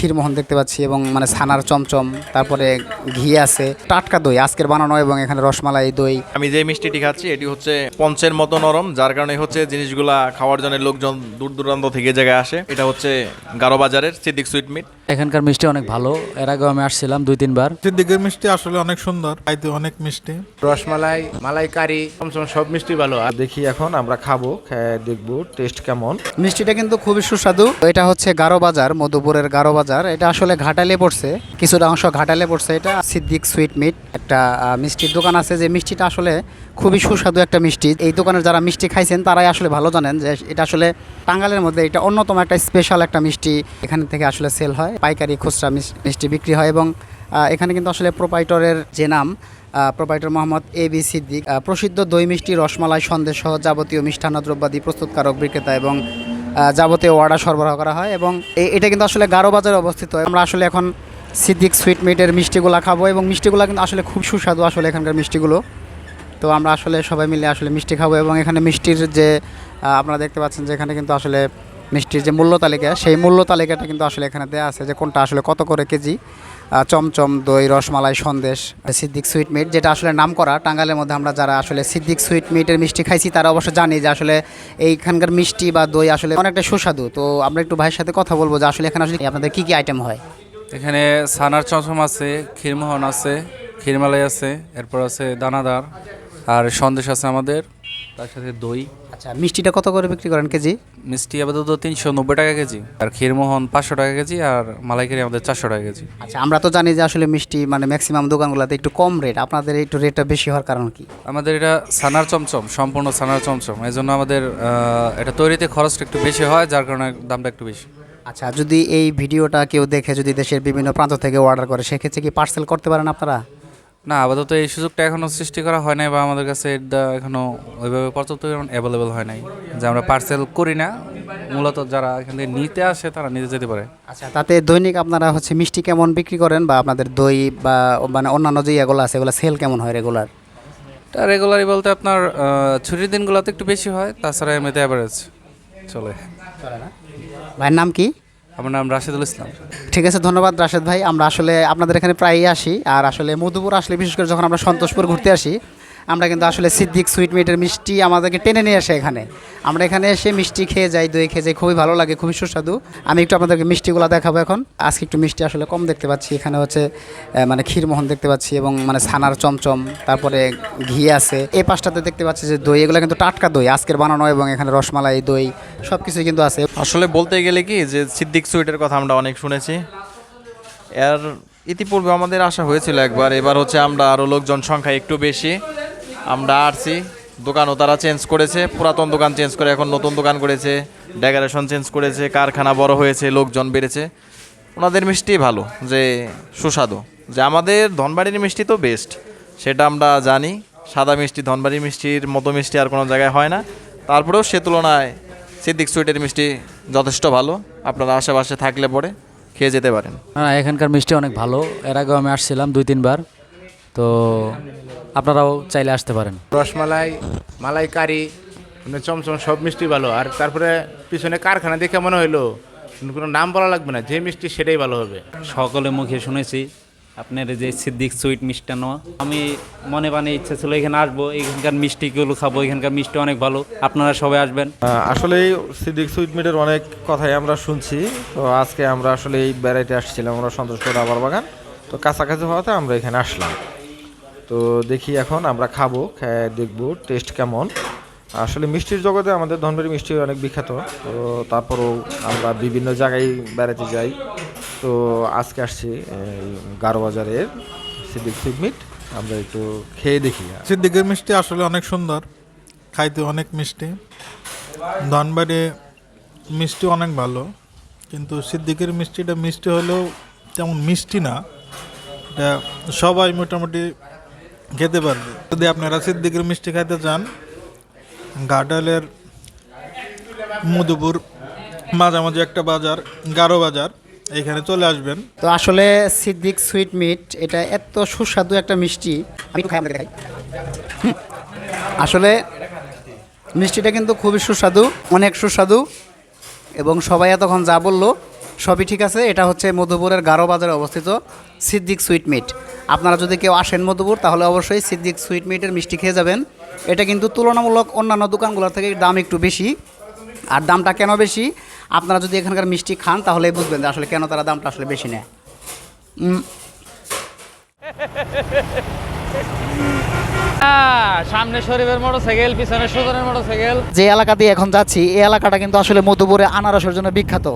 ক্ষীরমোহন দেখতে পাচ্ছি এবং মানে ছানার চমচম, তারপরে ঘি আছে, টাটকা দই, আজকের বানানো এবং এখানে রসমালাই দই। আমি যে মিষ্টিটি খাচ্ছি, এটি হচ্ছে পঞ্চের মতো নরম, যার কারণে হচ্ছে জিনিসগুলা খাওয়ার জন্য লোকজন দূর দূরান্ত থেকে জায়গায় আসে। এটা হচ্ছে গারো বাজারের সিদ্দিক সুইট মিট। এখানকার মিষ্টি অনেক ভালো। এর আগেও আমি আসছিলাম দুই তিনবার। সিদ্দিকের মিষ্টি আসলে অনেক সুন্দর খাইতে অনেক মিষ্টি। রসমালাই মালাইকারি চমচম সব মিষ্টি ভালো। আর দেখি এখন আমরা খাব খেয়ে দেখব টেস্ট কেমন। মিষ্টিটা কিন্তু খুবই সুস্বাদু। এটা হচ্ছে গারো বাজার মধুপুরের গারো বাজার। এটা আসলে ঘাটালে পড়ছে কিছুটা অংশ ঘাটালে পড়ছে এটা। সিদ্দিক সুইট মিট একটা আহ, মিষ্টির দোকান আছে যে মিষ্টিটা আসলে খুবই সুস্বাদু একটা মিষ্টি। এই দোকানের যারা মিষ্টি খাইছেন তারাই আসলে ভালো জানেন যে এটা আসলে টাঙ্গালের মধ্যে এটা অন্যতম একটা স্পেশাল একটা মিষ্টি এখান থেকে আসলে সেল হয়। পাইকারি খুচরা মিষ্টি বিক্রি হয় এবং এখানে কিন্তু আসলে প্রোপাইটরের যে নাম proprietor Mohammad A B Siddique প্রসিদ্ধ দই মিষ্টি, রসমালাই, সন্দেশ সহ যাবতীয় মিষ্টান্ন দ্রব্যাদি প্রস্তুতকারক বিক্রেতা এবং যাবতীয় অর্ডার সরবরাহ করা হয় এবং এটা কিন্তু আসলে গারো বাজারে অবস্থিত। আমরা আসলে এখন সিদ্দিক সুইট মিটের মিষ্টিগুলো খাব এবং মিষ্টিগুলো কিন্তু আসলে খুব সুস্বাদু আসলে এখানকার মিষ্টিগুলো। তো আমরা আসলে সবাই মিলে আসলে মিষ্টি খাব এবং এখানে মিষ্টির যে আপনারা দেখতে পাচ্ছেন যে এখানে কিন্তু আসলে মিষ্টির যে মূল্য তালিকা, সেই মূল্য তালিকাটা কিন্তু আসলে এখানে দেওয়া আছে যে কোনটা আসলে কত করে কেজি চমচম, দই, রসমালাই, সন্দেশ, সিদ্দিক সুইট মিট, যেটা আসলে নাম করা টাঙ্গালের মধ্যে আমরা যারা আসলে সিদ্দিক সুইট মিটের মিষ্টি খাইছি, তারা অবশ্য জানি যে আসলে এইখানকার মিষ্টি বা দই আসলে অনেকটা সুস্বাদু। তো আমরা একটু ভাইয়ের সাথে কথা বলব যে আসলে এখানে আসলে আপনাদের কী কী আইটেম হয়? এখানে সানার চমচম আছে, ক্ষীরমোহন আছে, ক্ষীরমালাই আছে, এরপর আছে দানাদার, আর সন্দেশ আছে আমাদের। তার সাথে দই। আচ্ছা মিষ্টিটা কত করে বিক্রি করেন কেজি? মিষ্টি আপাতত তিনশো নব্বই টাকা কেজি। আর ক্ষীরমোহন পাঁচশো টাকা কেজি আর মালাইকারি আমাদের চারশো টাকা কেজি। আচ্ছা আমরা তো জানি যে আসলে মিষ্টি মানে ম্যাক্সিমাম দোকানগুলোতে একটু কম রেট আপনাদের একটু রেটটা বেশি হওয়ার কারণ কি? আমাদের এটা সানার চমচম সম্পূর্ণ সানার চমচম। এই জন্য আমাদের আহ, এটা তৈরিতে খরচটা একটু বেশি হয় যার কারণে দামটা একটু বেশি। আচ্ছা যদি এই ভিডিওটা কেউ দেখে যদি দেশের বিভিন্ন প্রান্ত থেকে অর্ডার করে সেক্ষেত্রে কি পার্সেল করতে পারেন আপনারা? না আপাতত এই সুযোগটা এখনও সৃষ্টি করা হয় নাই বা আমাদের কাছে এটা এখনও ওইভাবে পর্যাপ্ত অ্যাভেলেবেল হয় নাই যে আমরা পার্সেল করি না। মূলত যারা এখান থেকে নিতে আসে তারা নিতে যেতে পারে। আচ্ছা তাতে দৈনিক আপনারা হচ্ছে মিষ্টি কেমন বিক্রি করেন বা আপনাদের দই বা মানে অন্যান্য যে এগুলো আছে এগুলো সেল কেমন হয় রেগুলার তা রেগুলারই বলতে আপনার ছুটির দিনগুলোতে একটু বেশি হয় তাছাড়া এমনিতে অ্যাভারেজ চলে। ভাইয়ের নাম কি? আমার নাম রাশিদুল ইসলাম। ঠিক আছে, ধন্যবাদ রাশেদ ভাই। আমরা আসলে আপনাদের এখানে প্রায়ই আসি, আর আসলে মধুপুর আসলে, বিশেষ করে যখন আমরা সন্তোষপুর ঘুরতে আসি, আমরা কিন্তু আসলে সিদ্দিক সুইট মিটের মিষ্টি আমাদেরকে টেনে নিয়ে আসে এখানে। আমরা এখানে এসে মিষ্টি খেয়ে যাই, দই খেয়ে যাই, খুবই ভালো লাগে, খুবই সুস্বাদু। আমি একটু আপনাদেরকে মিষ্টিগুলো দেখাবো এখন। আজকে একটু মিষ্টি আসলে কম দেখতে পাচ্ছি। এখানে হচ্ছে মানে ক্ষীরমোহন দেখতে পাচ্ছি এবং মানে ছানার চমচম, তারপরে ঘি আছে। এই পাশটাতে দেখতে পাচ্ছি যে দই, এগুলো কিন্তু টাটকা দই, আজকের বানানো এবং এখানে রসমালাই দই সব কিছুই কিন্তু আছে। আসলে বলতে গেলে কি যে সিদ্দিক সুইটের কথা আমরা অনেক শুনেছি। এর ইতিপূর্বে আমাদের আশা হয়েছিল একবার, এবার হচ্ছে আমরা আরও লোকজন সংখ্যা একটু বেশি। আমরা আসছি দোকানও তারা চেঞ্জ করেছে, পুরাতন দোকান চেঞ্জ করে এখন নতুন দোকান করেছে, ডেকোরেশন চেঞ্জ করেছে, কারখানা বড় হয়েছে, লোকজন বেড়েছে। ওনাদের মিষ্টি ভালো, যে সুস্বাদু। যে আমাদের ধনবাড়ির মিষ্টি তো বেস্ট সেটা আমরা জানি। সাদা মিষ্টি, ধনবাড়ির মিষ্টির মতো মিষ্টি আর কোনো জায়গায় হয় না। তারপরেও সে তুলনায় সিদ্দিক সুইটের মিষ্টি যথেষ্ট ভালো। আপনারা আশেপাশে থাকলে পরে খেয়ে যেতে পারেন। না না, এখানকার মিষ্টি অনেক ভালো। এর আগেও আমি আসছিলাম দুই তিনবার। তো আপনারাও চাইলে আসতে পারেন। রসমালাই মালাইকারি মানে চমচম সব মিষ্টি ভালো। আর তারপরে পিছনে কারখানা দেখে মনে হইল কোনো নাম বলা লাগবে না। যে মিষ্টি সেটাই ভালো হবে। সকলে মুখে শুনেছি আপনার যে সিদ্দিক সুইট মিষ্টান্ন আমি মনে মানে ইচ্ছা ছিল এখানে আসব, এখানকার মিষ্টিগুলো খাব, এখানকার মিষ্টি অনেক ভালো। আপনারা সবাই আসবেন। আসলে সিদ্দিক সুইট মিটের অনেক কথাই আমরা শুনছি। তো আজকে আমরা আসলে এই বেড়াইতে আসছিলাম, আমরা সন্তোষপুর আবার বাগান। তো কাছাকাছি হওয়াতে আমরা এখানে আসলাম। তো দেখি এখন আমরা খাব, খেয়ে দেখব টেস্ট কেমন। আসলে মিষ্টির জগতে আমাদের ধনবাড়ি মিষ্টি অনেক বিখ্যাত। তো তারপরেও আমরা বিভিন্ন জায়গায় বেড়াতে যাই। তো আজকে আসছি, এই গারো বাজারের সিদ্দিক সুইট মিট আমরা একটু খেয়ে দেখি। সিদ্দিকের মিষ্টি আসলে অনেক সুন্দর, খাইতে অনেক মিষ্টি। ধনবাড়ি মিষ্টি অনেক ভালো, কিন্তু সিদ্দিকের মিষ্টিটা মিষ্টি হলেও তেমন মিষ্টি না। এটা সবাই মোটামুটি খেতে পারবে। যদি আপনারা সিদ্দিকের মিষ্টি খাইতে চান, ঘাটালের মধুপুর মাঝামাঝি একটা বাজার, গারো বাজার এইখানে চলে আসবেন। তো আসলে সিদ্দিক সুইট মিট, এটা এত সুস্বাদু একটা মিষ্টি। আমি খাই। আসলে মিষ্টিটা কিন্তু খুবই সুস্বাদু, অনেক সুস্বাদু, এবং সবাই এতক্ষণ যা বলল সবই ঠিক আছে। এটা হচ্ছে মধুপুরের গারো বাজারে অবস্থিত সিদ্দিক সুইট মিট। আপনারা যদি কেউ আসেন মধুপুর, তাহলে অবশ্যই সিদ্দিক সুইট মিটের মিষ্টি খেয়ে যাবেন। এটা কিন্তু তুলনামূলক অন্যান্য দোকানগুলোর থেকে দাম একটু বেশি। আর দামটা কেন বেশি? আপনারা যদি এখানকার মিষ্টি খান তাহলে বুঝবেন যে আসলে কেন তারা দামটা আসলে বেশি নেয়। সামনে শরীফের মোটরসাইকেল পিছনে সুজনের মোটরসাইকেল। যে এলাকা দিয়ে এখন যাচ্ছি এই এলাকাটা কিন্তু আসলে মধুপুরে আনারসের জন্য বিখ্যাত।